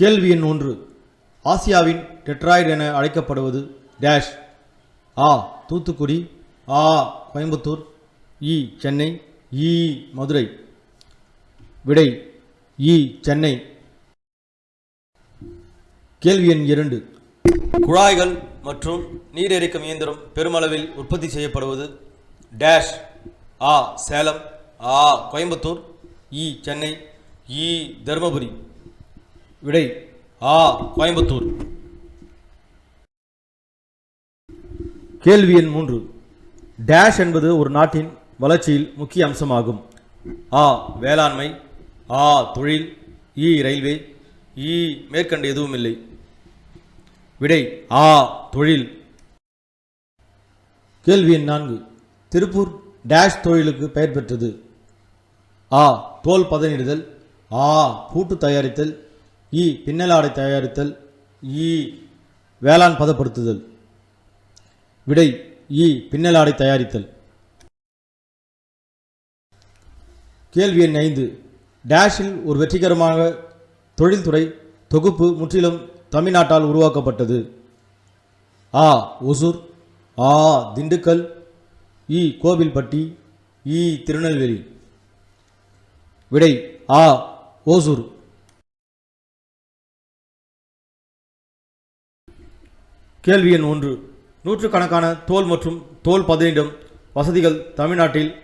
கேள்வி எண் ஒன்று. ஆசியாவின் டெட்ராய்டு என அழைக்கப்படுவது டேஷ். ஆ தூத்துக்குடி. ஆ கோயம்புத்தூர். இ சென்னை. இ மதுரை. விடை இ சென்னை. கேள்வி எண் இரண்டு. குழாய்கள் மற்றும் நீர் இயந்திரம் பெருமளவில் உற்பத்தி செய்யப்படுவது டேஷ். ஆ சேலம். ஆ கோயம்புத்தூர். இ சென்னை. இ தருமபுரி. விடை ஆ கோயம்புத்தூர். கேள்வி எண் மூன்று. டேஷ் என்பது ஒரு நாட்டின் வளர்ச்சியில் முக்கிய அம்சமாகும். ஆ வேளாண்மை. ஆ தொழில். இ ரயில்வே. இ மேற்கண்ட எதுவும் இல்லை. விடை ஆ தொழில். கேள்வி எண் நான்கு. திருப்பூர் டேஷ் தொழிலுக்கு பெயர் பெற்றது. ஆ தோல் பதனிடுதல். ஆ பூட்டு தயாரித்தல். இ பின்னலாடை தயாரித்தல் இ வேளாண் பதப்படுத்துதல். விடை இ பின்னலாடை தயாரித்தல். கேள்வி எண் ஐந்து. டேஷில் ஒரு வெற்றிகரமாக தொழில்துறை தொகுப்பு முற்றிலும் தமிழ்நாட்டால் உருவாக்கப்பட்டது. ஆ ஒசூர். ஆ திண்டுக்கல். இ கோவில்பட்டி. இ திருநெல்வேலி. விடை ஆ ஓசூர். கேள்வி எண் ஒன்று. நூற்றுக்கணக்கான தோல் மற்றும் தோல் பதனிடும் வசதிகள் தமிழ்நாட்டில்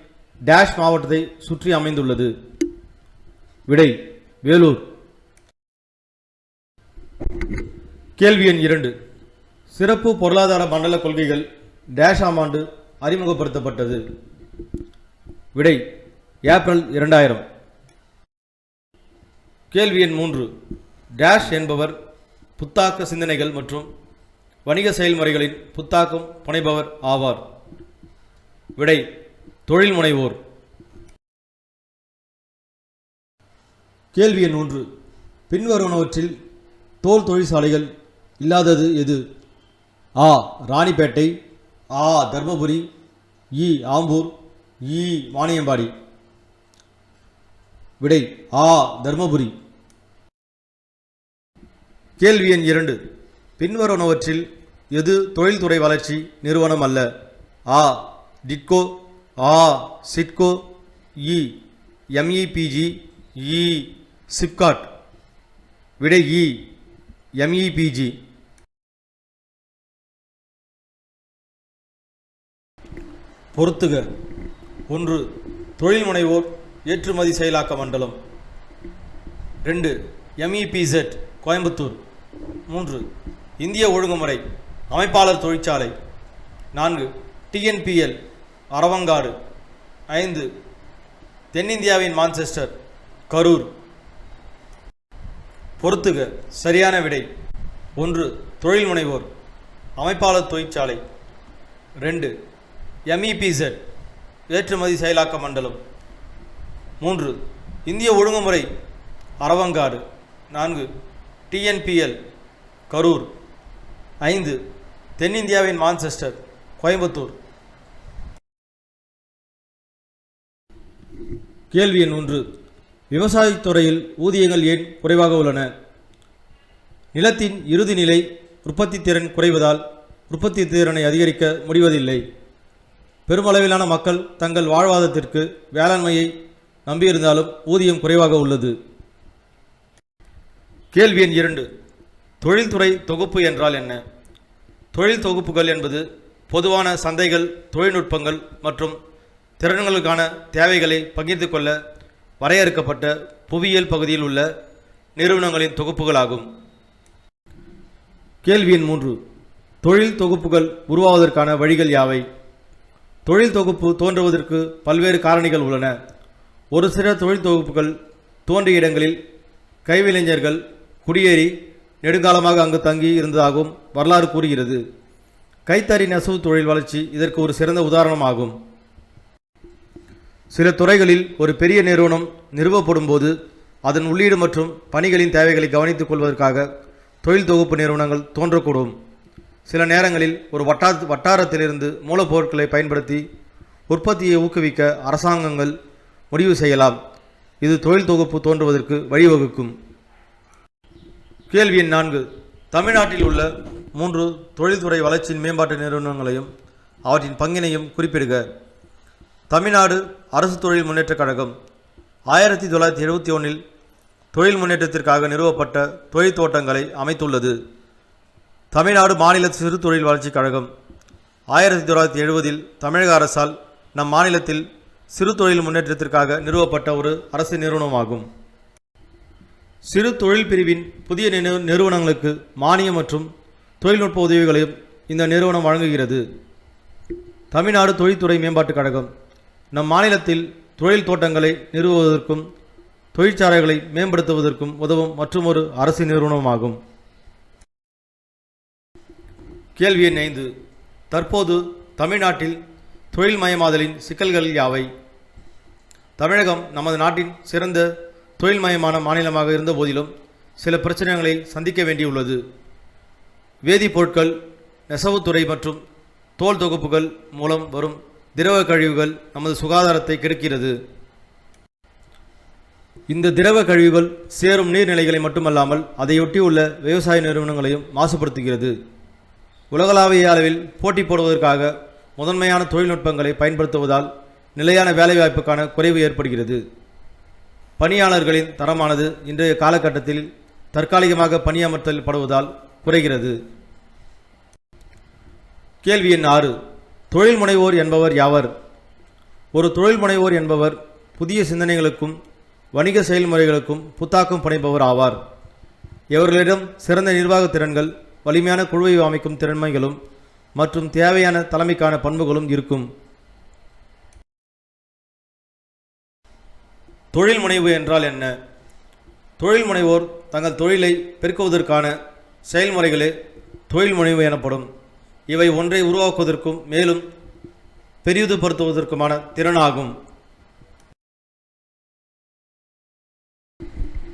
டேஷ் மாவட்டத்தை சுற்றி அமைந்துள்ளது. விடை வேலூர். கேள்வி எண் இரண்டு. சிறப்பு பொருளாதார மண்டல கொள்கைகள் டேஷ் ஆம் ஆண்டு அறிமுகப்படுத்தப்பட்டது. விடை ஏப்ரல் இரண்டாயிரம். கேள்வி எண் மூன்று. டேஷ் என்பவர் புத்தாக்க சிந்தனைகள் மற்றும் வணிக செயல்முறைகளின் புத்தாக்கம் புனைபவர் ஆவார். விடை தொழில் முனைவோர். கேள்வி எண் ஒன்று. பின்வருவனவற்றில் தோல் தொழிற்சாலைகள் இல்லாதது எது? ஆ ராணிப்பேட்டை ஆ தர்மபுரி இ ஆம்பூர் இ வாணியம்பாடி. விடை ஆ தர்மபுரி. கேள்வி எண் இரண்டு. பின்வருவனவற்றில் எது தொழில்துறை வளர்ச்சி நிறுவனம் அல்ல ஆ. டிட்கோ. ஆ. சிட்கோ. இ. எம்இபிஜி. இ. சிப்காட். விடை இ. எம்இபிஜி. பொறுத்துக. ஒன்று தொழில் முனைவோர் ஏற்றுமதி செயலாக்க மண்டலம். ரெண்டு எம்இபிசெட் கோயம்புத்தூர். மூன்று இந்திய ஒழுங்குமுறை அமைப்பாளர் தொழிற்சாலை. நான்கு டிஎன்பிஎல் அரவங்காடு. ஐந்து தென்னிந்தியாவின் மான்செஸ்டர் கரூர். பொறுத்துக சரியான விடை. ஒன்று தொழில் முனைவோர் அமைப்பாளர் தொழிற்சாலை. ரெண்டு எம்இபிசெட் ஏற்றுமதி செயலாக்க மண்டலம். மூன்று இந்திய ஒழுங்குமுறை அரவங்காடு. நான்கு டிஎன்பிஎல் கரூர். ஐந்து. தென்னிந்தியாவின் மான்செஸ்டர் கோயம்புத்தூர். கேள்வி எண் ஒன்று. விவசாயத்துறையில் ஊதியங்கள் ஏன் குறைவாக உள்ளன? நிலத்தின் இறுதி நிலை உற்பத்தி திறன் குறைவதால் உற்பத்தி திறனை அதிகரிக்க முடிவதில்லை. பெருமளவிலான மக்கள் தங்கள் வாழ்வாதாரத்திற்கு வேளாண்மையை நம்பியிருந்தாலும் ஊதியம் குறைவாக உள்ளது. கேள்வி எண் இரண்டு. தொழில்துறை தொகுப்பு என்றால் என்ன? தொழில் தொகுப்புகள் என்பது பொதுவான சந்தைகள் தொழில்நுட்பங்கள் மற்றும் திறன்களுக்கான தேவைகளை பகிர்ந்து கொள்ள வரையறுக்கப்பட்ட புவியியல் பகுதியில் உள்ள நிறுவனங்களின் தொகுப்புகளாகும். கேள்வியின் மூன்று. தொழில் தொகுப்புகள் உருவாவதற்கான வழிகள் யாவை? தொழில் தொகுப்பு தோன்றுவதற்கு பல்வேறு காரணிகள் உள்ளன. ஒரு சில தொழில் தொகுப்புகள் தோன்றிய இடங்களில் கைவிளைஞர்கள் குடியேறி நெடுங்காலமாக அங்கு தங்கி இருந்ததாகவும் வரலாறு கூறுகிறது. கைத்தறி நெசவு தொழில் வளர்ச்சி இதற்கு ஒரு சிறந்த உதாரணமாகும். சில துறைகளில் ஒரு பெரிய நிறுவனம் நிறுவப்படும் போது அதன் உள்ளீடு மற்றும் பணிகளின் தேவைகளை கவனித்துக் கொள்வதற்காக தொழில் தொகுப்பு நிறுவனங்கள் தோன்றக்கூடும். சில நேரங்களில் ஒரு வட்டார வட்டாரத்திலிருந்து மூலப்பொருட்களை பயன்படுத்தி உற்பத்தியை ஊக்குவிக்க அரசாங்கங்கள் முடிவு செய்யலாம். இது தொழில் தொகுப்பு தோன்றுவதற்கு வழிவகுக்கும். கேள்வி எண் நான்கு. தமிழ்நாட்டில் உள்ள மூன்று தொழில்துறை வளர்ச்சியின் மேம்பாட்டு நிறுவனங்களையும் அவற்றின் பங்கினையும் குறிப்பிடுக. தமிழ்நாடு அரசு தொழில் முன்னேற்றக் கழகம் ஆயிரத்தி தொள்ளாயிரத்தி எழுபத்தி ஒன்றில் தொழில் முன்னேற்றத்திற்காக நிறுவப்பட்ட தொழில் தோட்டங்களை அமைத்துள்ளது. தமிழ்நாடு மாநில சிறு தொழில் வளர்ச்சிக் கழகம் ஆயிரத்தி தொள்ளாயிரத்தி எழுபதில் தமிழக அரசால் நம் மாநிலத்தில் சிறு தொழில் முன்னேற்றத்திற்காக நிறுவப்பட்ட ஒரு அரசு நிறுவனமாகும். சிறு தொழில் பிரிவின் புதிய நிறுவனங்களுக்கு மானியம் மற்றும் தொழில்நுட்ப உதவிகளையும் இந்த நிறுவனம் வழங்குகிறது. தமிழ்நாடு தொழில்துறை மேம்பாட்டுக் கழகம் நம் மாநிலத்தில் தொழில் தோட்டங்களை நிறுவுவதற்கும் தொழிற்சாலைகளை மேம்படுத்துவதற்கும் உதவும் மற்றுமொரு அரசு நிறுவனமாகும். கேள்வி எண் ஐந்து. தற்போது தமிழ்நாட்டில் தொழில் மயமாதலின் சிக்கல்கள் யாவை? தமிழகம் நமது நாட்டின் சிறந்த தொழில்மயமான மாநிலமாக இருந்த போதிலும் சில பிரச்சனைகளை சந்திக்க வேண்டியுள்ளது. வேதிப்பொருட்கள் நெசவுத்துறை மற்றும் தோல் தொகுப்புகள் மூலம் வரும் திரவ கழிவுகள் நமது சுகாதாரத்தை கெடுக்கிறது. இந்த திரவ கழிவுகள் சேரும் நீர்நிலைகளை மட்டுமல்லாமல் அதையொட்டியுள்ள விவசாய நிறுவனங்களையும் மாசுபடுத்துகிறது. உலகளாவிய அளவில் போட்டி போடுவதற்காக முதன்மையான தொழில்நுட்பங்களை பயன்படுத்துவதால் நிலையான வேலைவாய்ப்புக்கான குறைவு ஏற்படுகிறது. பணியாளர்களின் தரமானது இன்றைய காலகட்டத்தில் தற்காலிகமாக பணியமர்த்தல் படுவதால் குறைகிறது. கேள்வி எண் ஆறு. தொழில் முனைவோர் என்பவர் யாவர்? ஒரு தொழில் முனைவோர் என்பவர் புதிய சிந்தனைகளுக்கும் வணிக செயல்முறைகளுக்கும் புத்தாக்கம் படைப்பவர் ஆவார். இவர்களிடம் சிறந்த நிர்வாக திறன்கள் வலிமையான குழுவை அமைக்கும் திறமைகளும் மற்றும் தேவையான தலைமைக்கான பண்புகளும் இருக்கும். தொழில் முனைவு என்றால் என்ன? தொழில் முனைவோர் தங்கள் தொழிலை பெருக்குவதற்கான செயல்முறைகளே தொழில் முனைவு எனப்படும். இவை ஒன்றை உருவாக்குவதற்கும் மேலும் பெரிதுபடுத்துவதற்குமான திறனாகும்.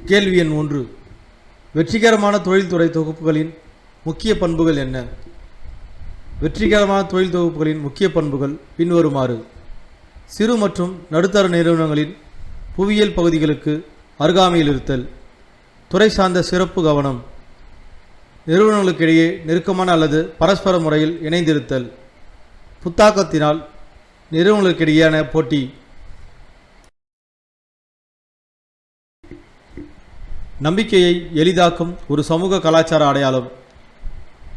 கேள்வி எண் ஒன்று. வெற்றிகரமான தொழில்துறை தொகுப்புகளின் முக்கிய பண்புகள் என்ன? வெற்றிகரமான தொழில் தொகுப்புகளின் முக்கிய பண்புகள் பின்வருமாறு. சிறு மற்றும் நடுத்தர நிறுவனங்களின் புவியியல் பகுதிகளுக்கு அருகாமையில் இருத்தல் துறை சார்ந்த சிறப்பு கவனம் நிறுவனங்களுக்கிடையே நெருக்கமான அல்லது பரஸ்பர முறையில் இணைந்திருத்தல் புத்தாக்கத்தினால் நிறுவனங்களுக்கிடையேயான போட்டி. நம்பிக்கையை எளிதாக்கும் ஒரு சமூக கலாச்சார அடையாளம்.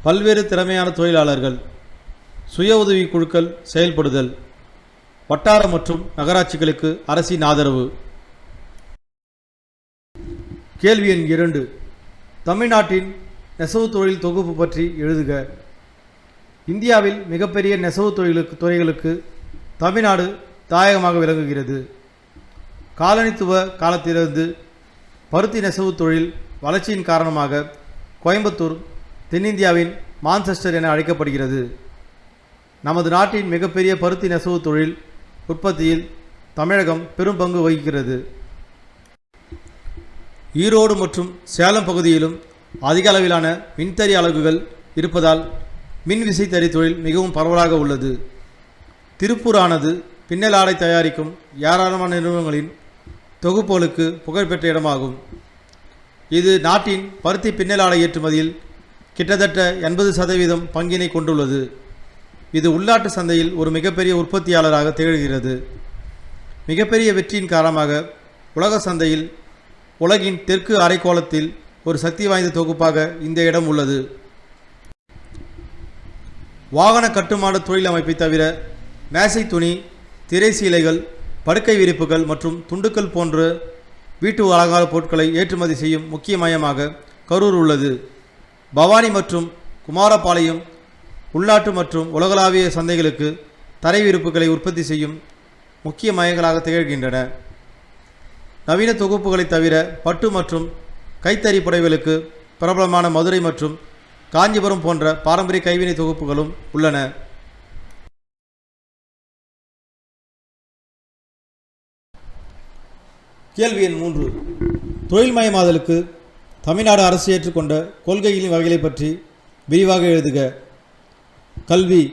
பல்வேறு திறமையான தொழிலாளர்கள் சுய உதவி குழுக்கள் செயல்படுதல் வட்டார மற்றும் நகராட்சிகளுக்கு அரசின் ஆதரவு. கேள்வி எண் இரண்டு. தமிழ்நாட்டின் நெசவு தொழில் தொகுப்பு பற்றி எழுதுக. இந்தியாவில் மிகப்பெரிய நெசவு தொழிலுக்கு துறைகளுக்கு தமிழ்நாடு தாயகமாக விளங்குகிறது. காலனித்துவ காலத்திலிருந்து பருத்தி நெசவு தொழில் வளர்ச்சியின் காரணமாக கோயம்புத்தூர் தென்னிந்தியாவின் மான்செஸ்டர் என அழைக்கப்படுகிறது. நமது நாட்டின் மிகப்பெரிய பருத்தி நெசவு தொழில் உற்பத்தியில் தமிழகம் பெரும் பங்கு வகிக்கிறது. ஈரோடு மற்றும் சேலம் பகுதியிலும் அதிக அளவிலான மின்தறி அலகுகள் இருப்பதால் மின் விசைத்தறி தொழில் மிகவும் பரவலாக உள்ளது. திருப்பூரானது பின்னலாடை பின்னல் ஆடை தயாரிக்கும் ஏராளமான நிறுவனங்களின் தொகுப்புகளுக்கு புகழ்பெற்ற இடமாகும். இது நாட்டின் பருத்தி பின்னல் ஆடை ஏற்றுமதியில் கிட்டத்தட்ட எண்பது சதவீதம் பங்கினை கொண்டுள்ளது. இது உள்நாட்டு சந்தையில் ஒரு மிகப்பெரிய உற்பத்தியாளராக திகழ்கிறது. மிகப்பெரிய வெற்றியின் காரணமாக உலக சந்தையில் உலகின் தெற்கு அரைக்கோளத்தில் ஒரு சக்தி வாய்ந்த தொகுப்பாக இந்த இடம் உள்ளது. வாகன கட்டுமான தொழில் அமைப்பை தவிர மேசை துணி திரை சீலைகள் படுக்கை விரிப்புகள் மற்றும் துண்டுக்கள் போன்ற வீட்டு அலங்கார பொருட்களை ஏற்றுமதி செய்யும் முக்கிய மையமாக கரூர் உள்ளது. பவானி மற்றும் குமாரபாளையம் உள்நாட்டு மற்றும் உலகளாவிய சந்தைகளுக்கு தரை விருப்புகளை உற்பத்தி செய்யும் முக்கிய மையங்களாக திகழ்கின்றன. நவீன தொகுப்புகளை தவிர பட்டு மற்றும் கைத்தறி புடவைகளுக்கு பிரபலமான மதுரை மற்றும் காஞ்சிபுரம் போன்ற பாரம்பரிய கைவினை தொகுப்புகளும் உள்ளன. கேள்வி எண் மூன்று. தொழில்மயமாதலுக்கு தமிழ்நாடு அரசு ஏற்றுக்கொண்ட கொள்கைகளின் வகைகளை பற்றி விரிவாக எழுதுக. கல்வி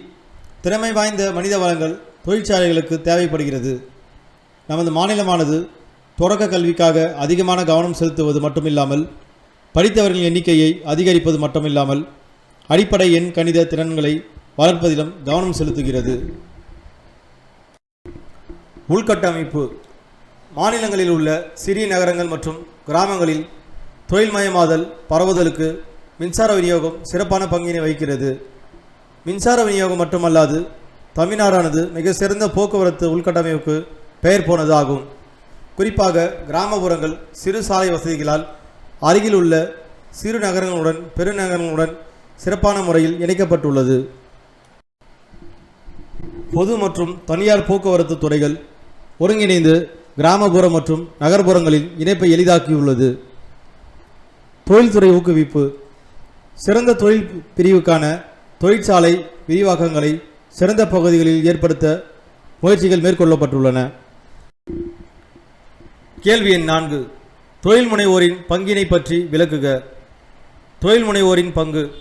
திறமை வாய்ந்த மனித வளங்கள் தொழிற்சாலைகளுக்கு தேவைப்படுகிறது. நமது மாநிலமானது தொடக்க கல்விக்காக அதிகமான கவனம் செலுத்துவது மட்டுமில்லாமல் படித்தவர்களின் எண்ணிக்கையை அதிகரிப்பது மட்டுமில்லாமல் அடிப்படை எண் கணித திறன்களை வளர்ப்பதிலும் கவனம் செலுத்துகிறது. உள்கட்டமைப்பு. மாநிலங்களில் உள்ள சிறிய நகரங்கள் மற்றும் கிராமங்களில் தொழில்மயமாதல் பரவுதலுக்கு மின்சார விநியோகம் சிறப்பான பங்கினை வகிக்கிறது. மின்சார விநியோகம் மட்டுமல்லாது தமிழ்நாடானது மிக சிறந்த போக்குவரத்து உள்கட்டமைப்புக்கு பெயர் போனது ஆகும் குறிப்பாக கிராமப்புறங்கள் சிறு சாலை வசதிகளால் அருகில் உள்ள சிறு நகரங்களுடன் பெருநகரங்களுடன் சிறப்பான முறையில் இணைக்கப்பட்டுள்ளது. பொது மற்றும் தனியார் போக்குவரத்து துறைகள் ஒருங்கிணைந்து கிராமப்புற மற்றும் நகர்ப்புறங்களின் இணைப்பை எளிதாக்கியுள்ளது. தொழில்துறை ஊக்குவிப்பு சிறந்த தொழில் பிரிவுக்கான தொழிற்சாலை விரிவாக்கங்களை சிறந்த பகுதிகளில் ஏற்படுத்த முயற்சிகள் மேற்கொள்ளப்பட்டுள்ளன. கேள்வி எண் நான்கு. தொழில் முனைவோரின் பங்கினை பற்றி விளக்குக. தொழில் முனைவோரின் பங்கு.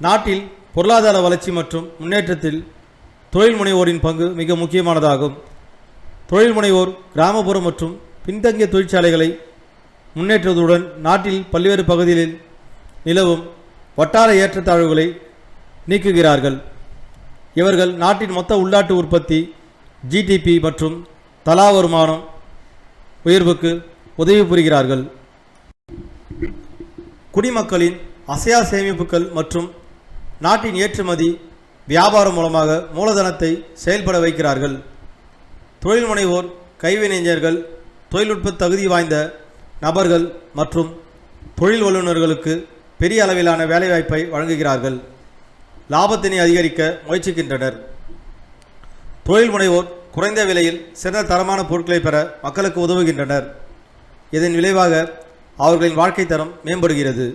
நாட்டில் பொருளாதார வளர்ச்சி மற்றும் முன்னேற்றத்தில் தொழில் முனைவோரின் பங்கு மிக முக்கியமானதாகும். தொழில் முனைவோர் கிராமப்புற மற்றும் பின்தங்கிய தொழிற்சாலைகளை முன்னேற்றுவதுடன் நாட்டில் பல்வேறு பகுதிகளில் நிலவும் வட்டார ஏற்றத்தாழ்வுகளை நீக்குகிறார்கள். இவர்கள் நாட்டின் மொத்த உள்நாட்டு உற்பத்தி ஜிடிபி மற்றும் தலா வருமானம் உயர்வுக்கு உதவி புரிகிறார்கள் குடிமக்களின் அசையா சேமிப்புகள் மற்றும் நாட்டின் ஏற்றுமதி வியாபாரம் மூலமாக மூலதனத்தை செயல்பட வைக்கிறார்கள். தொழில் முனைவோர் கைவினைஞர்கள் தொழில்நுட்ப தகுதி வாய்ந்த நபர்கள் மற்றும் தொழில் வல்லுநர்களுக்கு பெரிய அளவிலான வேலைவாய்ப்பை வழங்குகிறார்கள். லாபத்தினை அதிகரிக்க முயற்சிக்கின்றனர். தொழில் முனைவோர் குறைந்த விலையில் சிறந்த தரமான பொருட்களை பெற மக்களுக்கு உதவுகின்றனர். இதன் விளைவாக அவர்களின் வாழ்க்கை தரம் மேம்படுகிறது.